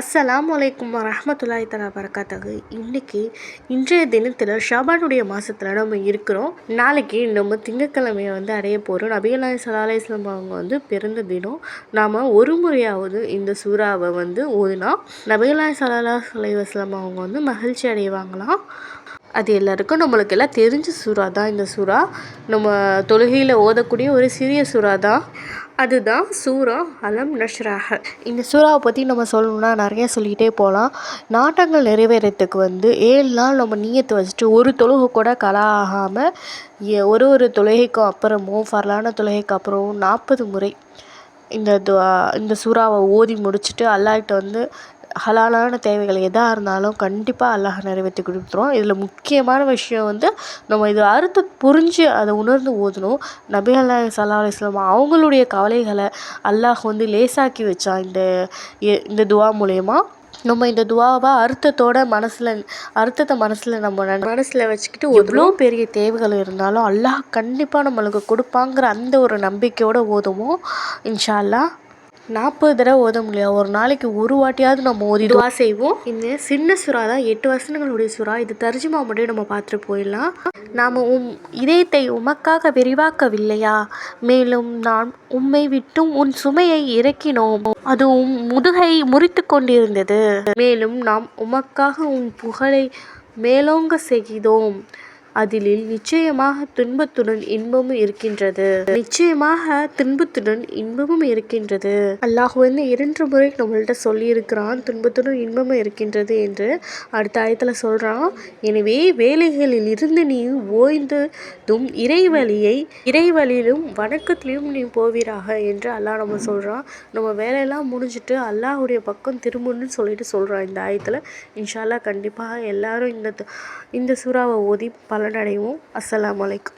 அஸ்ஸலாம் வலைக்கும் ரஹமத்துல்லாய் தலா வரகாத்தகு இன்றைக்கி இன்றைய தினத்தில் ஷாபானுடைய மாதத்தில் நம்ம இருக்கிறோம். நாளைக்கு நம்ம திங்கக்கிழமையை வந்து அடைய போகிறோம் நபிகளாய் சல்லா இஸ்லாம் அவங்க வந்து பிறந்த தினம் நாம் ஒரு முறையாவது இந்த சூறாவை வந்து ஓதினா சலாலா சலை அலைவாஸ்லாம் அவங்க வந்து மகிழ்ச்சி அடைவாங்களாம். அது எல்லாருக்கும் நம்மளுக்கு எல்லாம் தெரிஞ்ச சூறா தான் இந்த சூறா. நம்ம தொழுகையில் ஓதக்கூடிய ஒரு சிறிய சூறா தான் அதுதான் சூரா அலம் நஷ்ராக. இந்த சூறாவை பற்றி நம்ம சொல்லணும்னா நிறைய சொல்லிகிட்டே போகலாம் நாட்டங்கள் நிறைவேறத்துக்கு வந்து ஏழு நாள் நம்ம நீயத்தை வச்சுட்டு ஒரு தொழுகை கூட கலா ஆகாமல் ஒரு ஒரு தொழுகைக்கும் அப்புறமும் ஃபர்லான தொழுகைக்கு அப்புறமும் நாற்பது முறை இந்த துவா இந்த சூறாவை ஓதி முடிச்சுட்டு அல்லாட்ட வந்து ஹலாலான தேவைகள் எதாக இருந்தாலும் கண்டிப்பாக அல்லாஹ் நிறைவேற்றி கொடுத்துருவான் இதில் முக்கியமான விஷயம் வந்து நம்ம இது அறுத்து புரிஞ்சு அதை உணர்ந்து ஓதணும். நபி அல்லாஹ் சல்லா அலிஸ்லாம் அவங்களுடைய கவலைகளை அல்லாஹ் வந்து லேசாக்கி வச்சான் இந்த இந்த துவா மூலயமா நம்ம இந்த துவாவை அர்த்தத்தோட மனசில் அர்த்தத்தை மனசில் நம்ம மனசில் வச்சுக்கிட்டு எவ்வளோ பெரிய தேவைகள் இருந்தாலும் அல்லாஹ் கண்டிப்பாக நம்மளுக்கு கொடுப்பாங்கிற அந்த ஒரு நம்பிக்கையோடு ஓதுவோம். இன்ஷா அல்லாஹ். நாற்பது தடவை ஓத முடியாது ஒரு நாளைக்கு ஒரு வாட்டியாவது நம்ம ஓதி துவா செய்வோம். இந்த சின்ன சுறா தான். எட்டு வசனங்களுடைய சுறா. இது தர்ஜுமா மட்டும் நம்ம பார்த்துட்டு போயிடலாம். நாம் உம் இதயத்தை உமக்காக விரிவாக்கவில்லையா? மேலும் நான் உம்மை விட்டும் உன் சுமையை இறக்கினோம். அது உம் முதுகை முறித்து கொண்டிருந்தது. மேலும் நாம் உமக்காக உன் புகழை மேலோங்க செய்தோம். அதிலில் நிச்சயமாக துன்பத்துடன் இன்பமும் இருக்கின்றது. நிச்சயமாக துன்பத்துடன் இன்பமும் இருக்கின்றது. அல்லாஹ் வந்து இரண்டு முறை நம்மள்ட்ட சொல்லியிருக்கிறான் துன்பத்துடன் இன்பமும் இருக்கின்றது என்று. அடுத்த ஆயத்தில் சொல்கிறான் எனவே வேலைகளில் இருந்து நீ ஓய்ந்ததும் இறைவழியை இறைவழியிலும் வணக்கத்திலையும் நீ போவீராக என்று அல்லாஹ் நம்ம சொல்கிறான் நம்ம வேலையெல்லாம் முடிஞ்சுட்டு அல்லாஹுடைய பக்கம் திரும்பணும்னு சொல்லிட்டு சொல்கிறான் இந்த ஆயத்தில். இன்ஷால்லா கண்டிப்பாக எல்லாரும் இந்த இந்த சூறாவை ஓதி பல కావాలని అడిగాము అస్సలం అయికు